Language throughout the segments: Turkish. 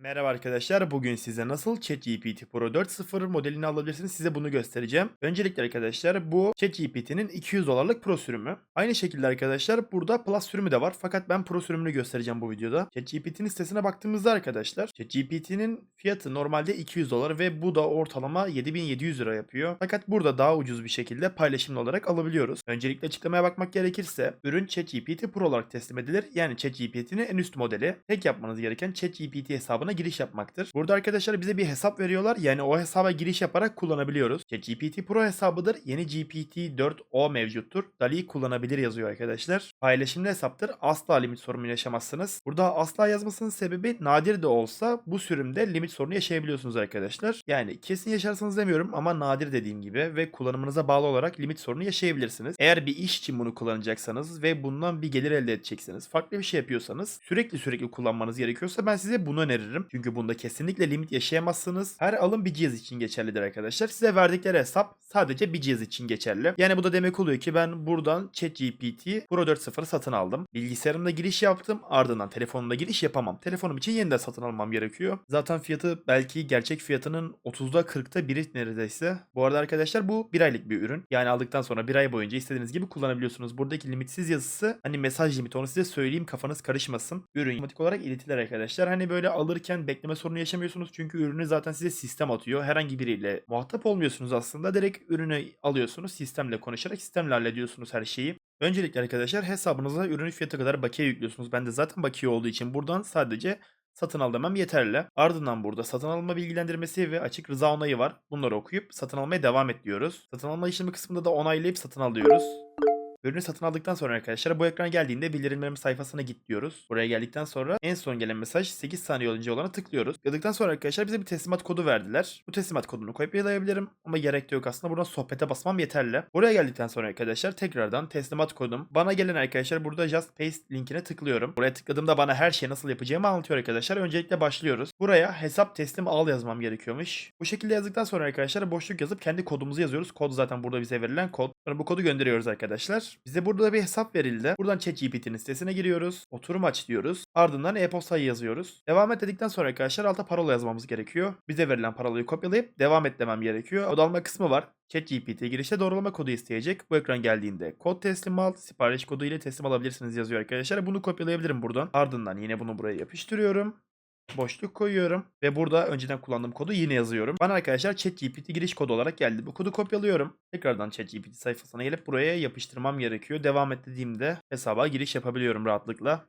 Merhaba arkadaşlar. Bugün size nasıl ChatGPT Pro 4.0 modelini alabilirsiniz size bunu göstereceğim. Öncelikle arkadaşlar bu ChatGPT'nin 200 dolarlık Pro sürümü. Aynı şekilde arkadaşlar burada Plus sürümü de var. Fakat ben Pro sürümünü göstereceğim bu videoda. ChatGPT'nin sitesine baktığımızda arkadaşlar ChatGPT'nin fiyatı normalde 200 dolar ve bu da ortalama 7700 lira yapıyor. Fakat burada daha ucuz bir şekilde paylaşımlı olarak alabiliyoruz. Öncelikle açıklamaya bakmak gerekirse ürün ChatGPT Pro olarak teslim edilir. Yani ChatGPT'nin en üst modeli. Tek yapmanız gereken ChatGPT hesabına giriş yapmaktır. Burada arkadaşlar bize bir hesap veriyorlar. Yani o hesaba giriş yaparak kullanabiliyoruz. ChatGPT Pro hesabıdır. Yeni GPT-4o mevcuttur. DALI kullanabilir yazıyor arkadaşlar. Paylaşımlı hesaptır. Asla limit sorunu yaşamazsınız. Burada asla yazmasının sebebi nadir de olsa bu sürümde limit sorunu yaşayabiliyorsunuz arkadaşlar. Yani kesin yaşarsınız demiyorum ama nadir dediğim gibi ve kullanımınıza bağlı olarak limit sorunu yaşayabilirsiniz. Eğer bir iş için bunu kullanacaksanız ve bundan bir gelir elde edeceksiniz, farklı bir şey yapıyorsanız sürekli sürekli kullanmanız gerekiyorsa ben size bunu öneririm. Çünkü bunda kesinlikle limit yaşayamazsınız. Her alım bir cihaz için geçerlidir arkadaşlar. Size verdikleri hesap sadece bir cihaz için geçerli. Yani bu da demek oluyor ki ben buradan ChatGPT Pro 4.0 satın aldım. Bilgisayarımda giriş yaptım. Ardından telefonumda giriş yapamam. Telefonum için yeniden satın almam gerekiyor. Zaten fiyatı belki gerçek fiyatının 30'da 40'ta biri neredeyse. Bu arada arkadaşlar bu bir aylık bir ürün. Yani aldıktan sonra bir ay boyunca istediğiniz gibi kullanabiliyorsunuz. Buradaki limitsiz yazısı hani mesaj limiti onu size söyleyeyim kafanız karışmasın. Ürün otomatik olarak iletilir arkadaşlar. Hani böyle alırken bekleme sorunu yaşamıyorsunuz. Çünkü ürünü zaten size sistem atıyor. Herhangi biriyle muhatap olmuyorsunuz aslında. Direkt ürünü alıyorsunuz. Sistemle konuşarak sistemle hallediyorsunuz her şeyi. Öncelikle arkadaşlar hesabınıza ürünün fiyatı kadar bakiye yüklüyorsunuz. Ben de zaten bakiye olduğu için buradan sadece satın al demem yeterli. Ardından burada satın alma bilgilendirmesi ve açık rıza onayı var. Bunları okuyup satın almaya devam et diyoruz. Satın alma işlemi kısmında da onaylayıp satın al diyoruz. Ürünü satın aldıktan sonra arkadaşlar bu ekrana geldiğinde bildirimlerim sayfasına git diyoruz. Buraya geldikten sonra en son gelen mesaj 8 saniye önce olana tıklıyoruz. Tıkladıktan sonra arkadaşlar bize bir teslimat kodu verdiler. Bu teslimat kodunu kopyalayabilirim ama gerek de yok aslında buradan sohbete basmam yeterli. Buraya geldikten sonra arkadaşlar tekrardan teslimat kodum. Bana gelen arkadaşlar burada just paste linkine tıklıyorum. Buraya tıkladığımda bana her şeyi nasıl yapacağımı anlatıyor arkadaşlar. Öncelikle başlıyoruz. Buraya hesap teslim al yazmam gerekiyormuş. Bu şekilde yazdıktan sonra arkadaşlar boşluk yazıp kendi kodumuzu yazıyoruz. Kod zaten burada bize verilen kod. Sonra bu kodu gönderiyoruz arkadaşlar. Bize burada bir hesap verildi. Buradan ChatGPT'nin sitesine giriyoruz. Oturum aç diyoruz. Ardından e-postayı yazıyoruz. Devam et dedikten sonra arkadaşlar alta parola yazmamız gerekiyor. Bize verilen parolayı kopyalayıp devam et demem gerekiyor. Kod alma kısmı var. ChatGPT girişte doğrulama kodu isteyecek. Bu ekran geldiğinde kod teslim al, sipariş kodu ile teslim alabilirsiniz yazıyor arkadaşlar. Bunu kopyalayabilirim buradan. Ardından yine bunu buraya yapıştırıyorum boşluk koyuyorum ve burada önceden kullandığım kodu yine yazıyorum. Bana arkadaşlar ChatGPT giriş kodu olarak geldi. Bu kodu kopyalıyorum. Tekrardan ChatGPT sayfasına gelip buraya yapıştırmam gerekiyor. Devam et dediğimde hesaba giriş yapabiliyorum rahatlıkla.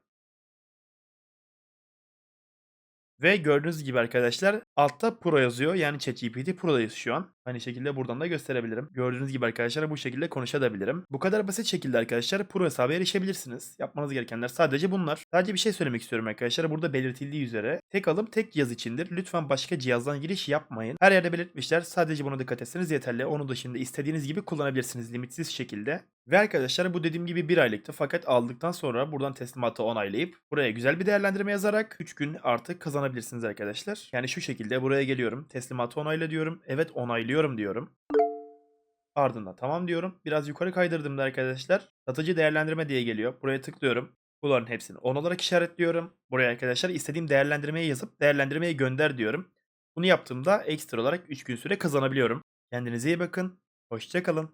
Ve gördüğünüz gibi arkadaşlar altta Pro yazıyor. Yani ChatGPT Pro'dayız şu an. Aynı şekilde buradan da gösterebilirim. Gördüğünüz gibi arkadaşlar bu şekilde konuşabilirim. Bu kadar basit şekilde arkadaşlar Pro hesabı erişebilirsiniz. Yapmanız gerekenler sadece bunlar. Sadece bir şey söylemek istiyorum arkadaşlar. Burada belirtildiği üzere tek alım tek cihaz içindir. Lütfen başka cihazdan giriş yapmayın. Her yerde belirtmişler. Sadece buna dikkat etseniz yeterli. Onu dışında istediğiniz gibi kullanabilirsiniz limitsiz şekilde. Ve arkadaşlar bu dediğim gibi bir aylıktı fakat aldıktan sonra buradan teslimatı onaylayıp buraya güzel bir değerlendirme yazarak 3 gün artık kazanabilirsiniz arkadaşlar. Yani şu şekilde buraya geliyorum. Teslimatı onayla diyorum. Evet onaylıyorum diyorum. Ardından tamam diyorum. Biraz yukarı kaydırdığımda arkadaşlar satıcı değerlendirme diye geliyor. Buraya tıklıyorum. Bunların hepsini 10 olarak işaretliyorum. Buraya arkadaşlar istediğim değerlendirmeyi yazıp değerlendirmeye gönder diyorum. Bunu yaptığımda ekstra olarak 3 gün süre kazanabiliyorum. Kendinize iyi bakın. Hoşçakalın.